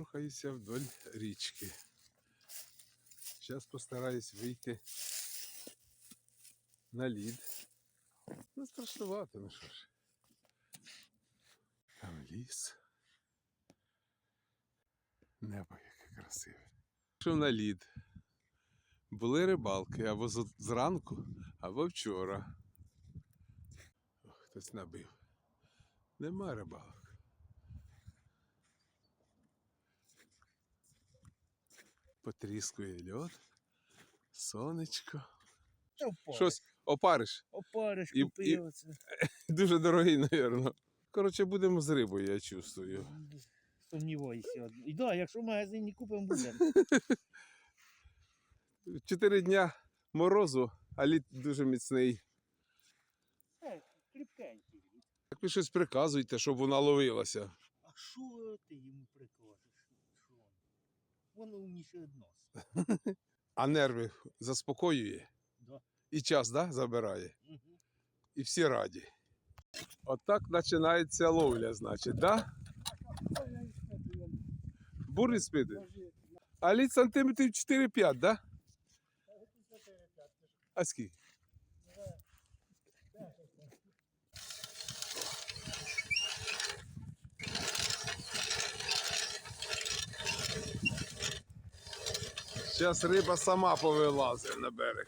Рухаюся вдоль річки. Зараз постараюсь вийти на лід. Ну, страшнувато, ну що ж. Там ліс. Небо яке красиве. Пішов на лід. Були рибалки або зранку, або вчора. Хтось набив. Нема рибалок. Потріскує льод, сонечко. Та впариш. Щось опариш. Опариш, І- купив і- оце. Дуже дорогий, напевно. Коротше, будемо з рибою, я чувствую. Сумніваюся. І да, якщо в магазині купимо, будемо. Чотири дня морозу, а лід дуже міцний. Е, кріпкенький. Так ви щось приказуйте, щоб вона ловилася. А що ти йому прикажеш? Воно умніше нас. А нерви заспокоює. Да. І час да, забирає. Угу. І всі раді. Отак починається ловля, значить, да? Бурі спити. А лід сантиметрів 4-5, да? А скільки? Зараз риба сама повилазить на берег.